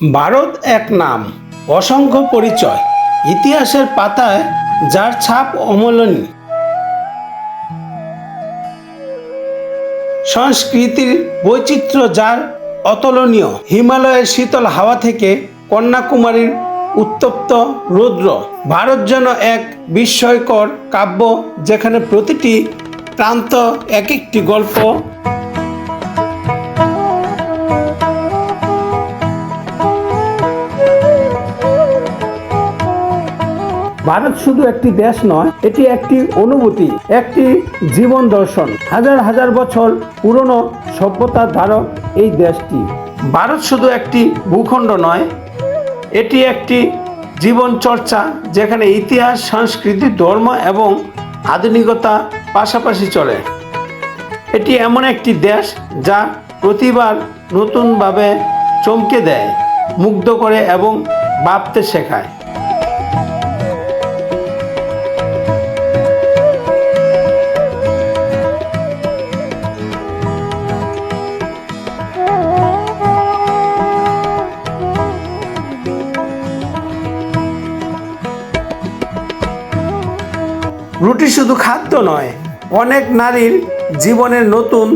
ভারত এক নাম, অসংখ্য পরিচয়, ইতিহাসের পাতায় যার ছাপ অমূল্যনীয় সংস্কৃতির বৈচিত্র্য যার অতুলনীয়, হিমালয়ের শীতল হাওয়া থেকে কন্যাকুমারীর উত্তপ্ত রৌদ্র, ভারত যেন এক বিস্ময়কর কাব্য যেখানে প্রতিটি প্রান্ত এক একটি গল্প ভারত শুধু একটি দেশ নয়, এটি একটি অনুভূতি, একটি জীবন দর্শন। হাজার হাজার বছর পুরনো সভ্যতার ধারক এই দেশটি। ভারত শুধু একটি ভূখণ্ড নয়, এটি একটি জীবন চর্চা যেখানে ইতিহাস, সংস্কৃতি, ধর্ম এবং আধুনিকতা পাশাপাশি চলে। এটি এমন একটি দেশ যা প্রতিবার নতুনভাবে চমকে দেয়, মুগ্ধ করে এবং ভাবতে শেখায়। রুটি শুধু খাদ্য নয়, অনেক নারীর জীবনের নতুন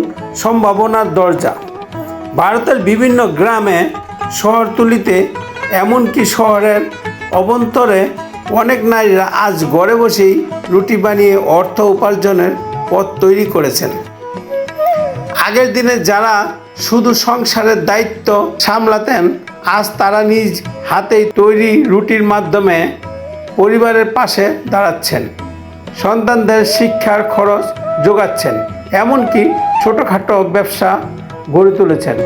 সম্ভাবনার দরজা। ভারতের বিভিন্ন গ্রামে শহরতলিতে, এমনকি শহরের অভ্যন্তরে অনেক নারীরা আজ ঘরে বসেই রুটি বানিয়ে অর্থ উপার্জনের পথ তৈরি করেছেন। আগের দিনে যারা শুধু সংসারের দায়িত্ব সামলাতেন, আজ তারা নিজ হাতেই তৈরি রুটির মাধ্যমে পরিবারের পাশে দাঁড়াচ্ছেন। সন্তানদের শিক্ষার খরচ যোগাচ্ছেন, এমনকি ছোটোখাটো ব্যবসা গড়ে তুলেছেন।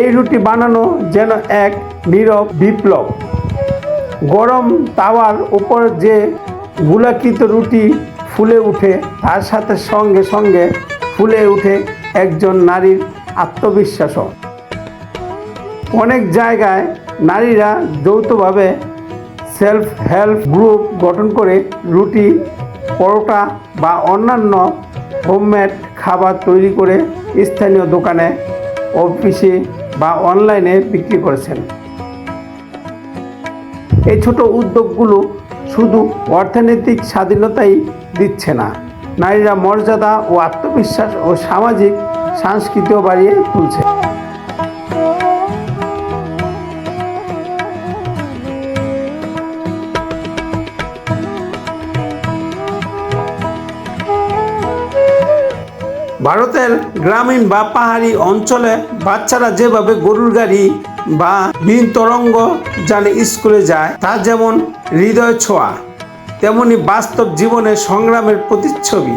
এই রুটি বানানো যেন এক নীরব বিপ্লব। গরম তাওয়ার উপর যে গুলাকৃত রুটি ফুলে উঠে, তার সাথে সঙ্গে সঙ্গে ফুলে উঠে একজন নারীর আত্মবিশ্বাসও। অনেক জায়গায় নারীরা যৌথভাবে সেলফ হেল্প গ্রুপ গঠন করে রুটি, পরোটা বা অন্যান্য হোমমেড খাবার তৈরি করে স্থানীয় দোকানে, অফিসে বা অনলাইনে বিক্রি করেছেন। এই ছোট উদ্যোগগুলো শুধু অর্থনৈতিক স্বাধীনতাই দিচ্ছে না, নারীরা মর্যাদা ও আত্মবিশ্বাস ও সামাজিক সংস্কৃতিও বাড়িয়ে তুলছে। ভারতের গ্রামীণ বা পাহাড়ি অঞ্চলে বাচ্চারা যেভাবে গরুর গাড়ি বা বিন তরঙ্গ জানে স্কুলে যায়, তা যেমন হৃদয় ছোঁয়া, তেমনি বাস্তব জীবনে সংগ্রামের প্রতিচ্ছবি।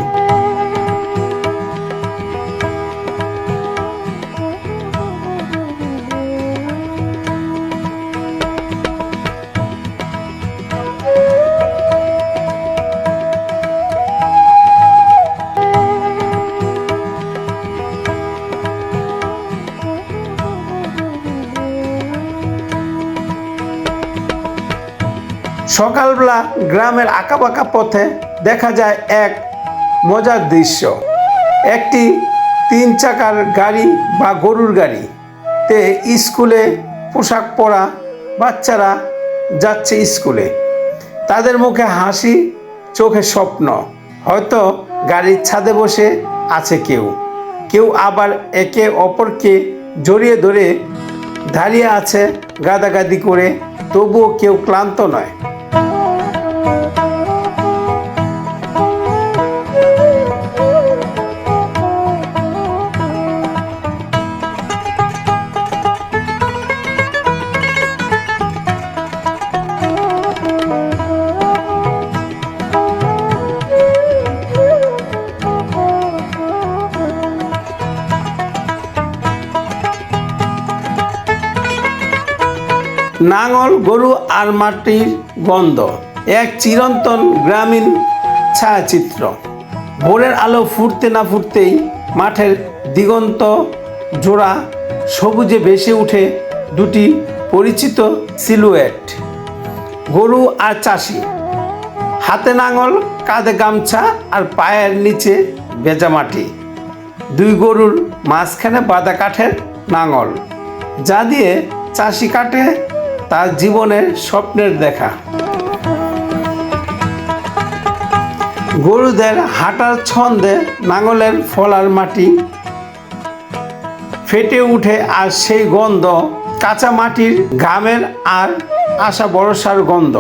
সকালবেলা গ্রামের আঁকাবাঁকা পথে দেখা যায় এক মজার দৃশ্য। একটি তিন চাকার গাড়ি বা গরুর গাড়ি। তে স্কুলে পোশাক পরা বাচ্চারা যাচ্ছে স্কুলে। তাদের মুখে হাসি, চোখে স্বপ্ন। হয়তো গাড়ির ছাদে বসে আছে কেউ। কেউ আবার একে অপরকে জড়িয়ে ধরে দাঁড়িয়ে আছে গাদাগাদি করে, তবুও কেউ ক্লান্ত নয়। নাঙল, গরু আর মাটির গন্ধ। এক চিরন্তন গ্রামীণ ছায়াচিত্র। ভোরের আলো ফুটতে না ফুটতেই মাঠের দিগন্ত জোড়া সবুজে ভেসে উঠে দুটি পরিচিত সিলুয়েট। গরু আর চাষি। হাতে নাঙল, কাঁধে গামছা আর পায়ের নিচে ভেজা মাটি। দুই গরুর মাঝখানে বাঁধা কাঠের নাঙল। যা দিয়ে চাষি কাটে তার জীবনের স্বপ্নের দেখা। গরুদের হাঁটার ছন্দে নাঙলের ফলার মাটি। ফেটে উঠে আর সেই গন্ধ কাঁচা মাটির গ্রামের আর আশা বরসার গন্ধ।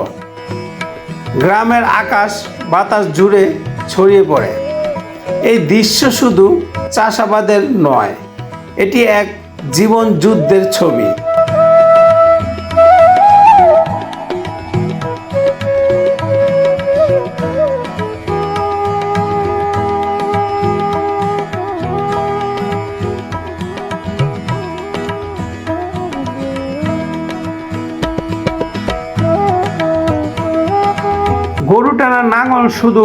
গ্রামের আকাশ বাতাস জুড়ে ছড়িয়ে পড়ে। এই দৃশ্য শুধু চাষাবাদের নয়, এটি এক জীবন যুদ্ধের ছবি। নাঙল শুধু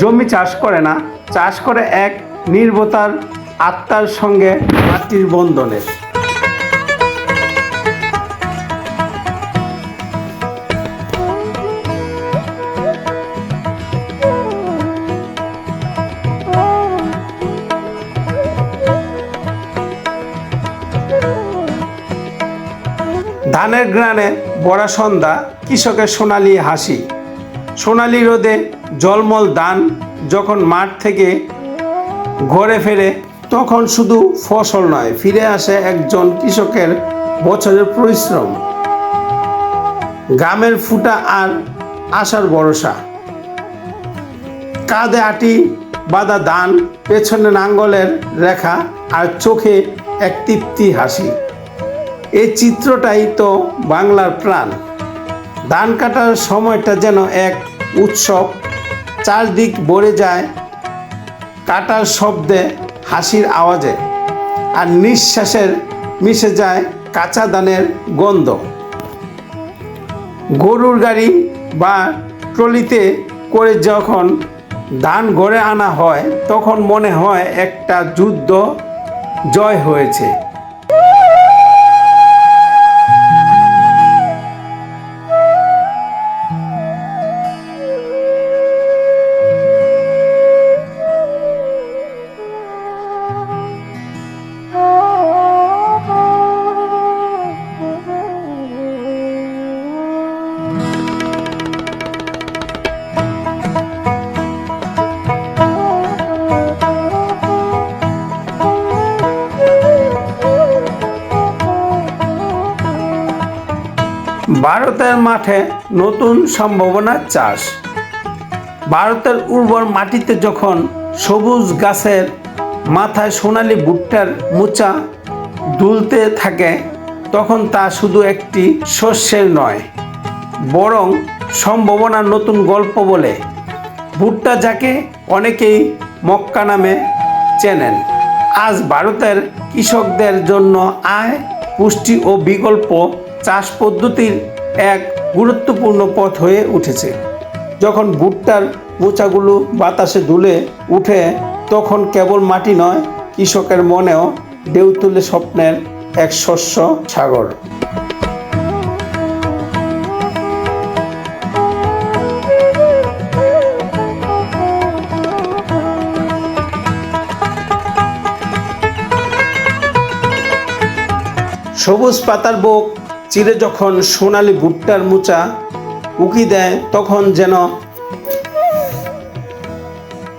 জমি চাষ করে না, চাষ করে এক নির্ভতার আত্মার সঙ্গে মাটির বন্ধনের ধানের গ্রানে বড়া সন্ধ্যা, কৃষকের সোনালি হাসি। সোনালি রোদে জলমল দান যখন মাঠ থেকে ঘরে ফেরে, তখন শুধু ফসল নয়, ফিরে আসে একজন কৃষকের বছরের পরিশ্রম। গ্রামের ফুটা আর আশার ভরসা। কাঁধে আটি বাঁধা দান, পেছনে নাঙ্গলের রেখা আর চোখে এক তৃপ্তি হাসি। এই চিত্রটাই তো বাংলার প্রাণ। ধান কাটার সময়টা যেন এক উৎসব। চারদিক ভরে যায় কাটার শব্দে হাসির আওয়াজে আর নিঃশ্বাসের মিশে যায় কাঁচা ধানের গন্ধ। গরুর গাড়ি বা ট্রলিতে করে যখন ধান ঘরে আনা হয়, তখন মনে হয় একটা যুদ্ধ জয় হয়েছে। ভারতের মাঠে নতুন সম্ভাবনার চাষ। ভারতের উর্বর মাটিতে যখন সবুজ গাছের মাথায় সোনালি ভুট্টার মোচা দুলতে থাকে, তখন তা শুধু একটি শস্যের নয়, বরং সম্ভাবনার নতুন গল্প বলে। ভুট্টা যাকে অনেকেই মক্কা নামে চেনেন। আজ ভারতের কৃষকদের জন্য আয়, পুষ্টি ও বিকল্প চাষ পদ্ধতির এক গুরুত্বপূর্ণ পথ হয়ে উঠেছে। যখন ভুট্টার মোচাগুলো বাতাসে দুলে উঠে, তখন কেবল মাটি নয়, কৃষকের মনেও ঢেউ তুলে স্বপ্নের এক শস্য সাগর। সবুজ পাতার বুক চিরে যখন সোনালি ভুট্টার মোচা উকি দেয়, তখন যেন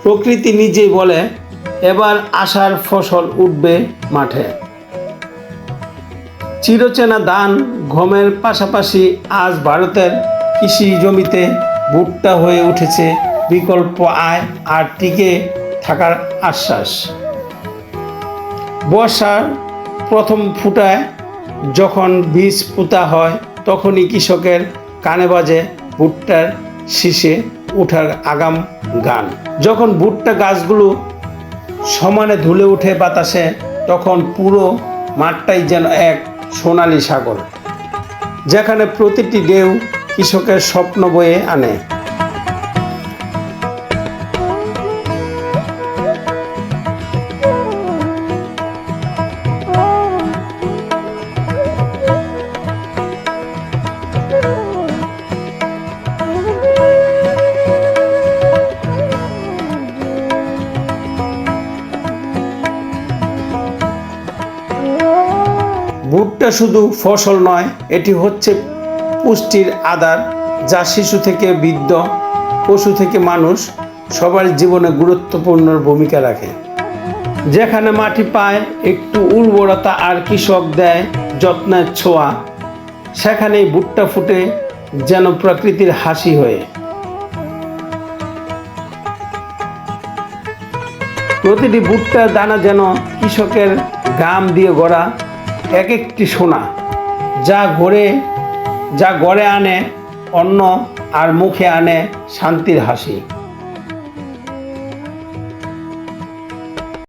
প্রকৃতি নিজেই বলে, এবার আশার ফসল উঠবে মাঠে। চিরচেনা ধান গমের পাশাপাশি আজ ভারতের কৃষি জমিতে ভুট্টা হয়ে উঠেছে বিকল্প আয় আর টিকে থাকার আশ্বাস। বর্ষার প্রথম ফুটায় যখন বীজ পোতা হয়, তখনই কৃষকের কানে বাজে ভুট্টার শীষে ওঠার আগাম গান। যখন ভুট্টা গাছগুলো সমানে ধুলে ওঠে বাতাসে, তখন পুরো মাঠটাই যেন এক সোনালী সাগর, যেখানে প্রতিটি ঢেউ কৃষকের স্বপ্ন বয়ে আনে। শুধু ফসল নয়, এটি হচ্ছে পুষ্টির আধার। যা শিশু থেকে বৃদ্ধ, পশু থেকে মানুষ সবার জীবনে গুরুত্বপূর্ণ ভূমিকা রাখে। যেখানে মাটি পায়, একটু উর্বরতা আর কৃষক দেয়, যত্নের ছোঁয়া, সেখানেই ভুট্টা ফুটে যেন প্রকৃতির হাসি হয়ে। প্রতিটি ভুট্টার দানা যেন কৃষকের গাম দিয়ে গড়া এক একটি সোনা। যা গড়ে যা গড়ে আনে অন্ন আর মুখে আনে শান্তির হাসি।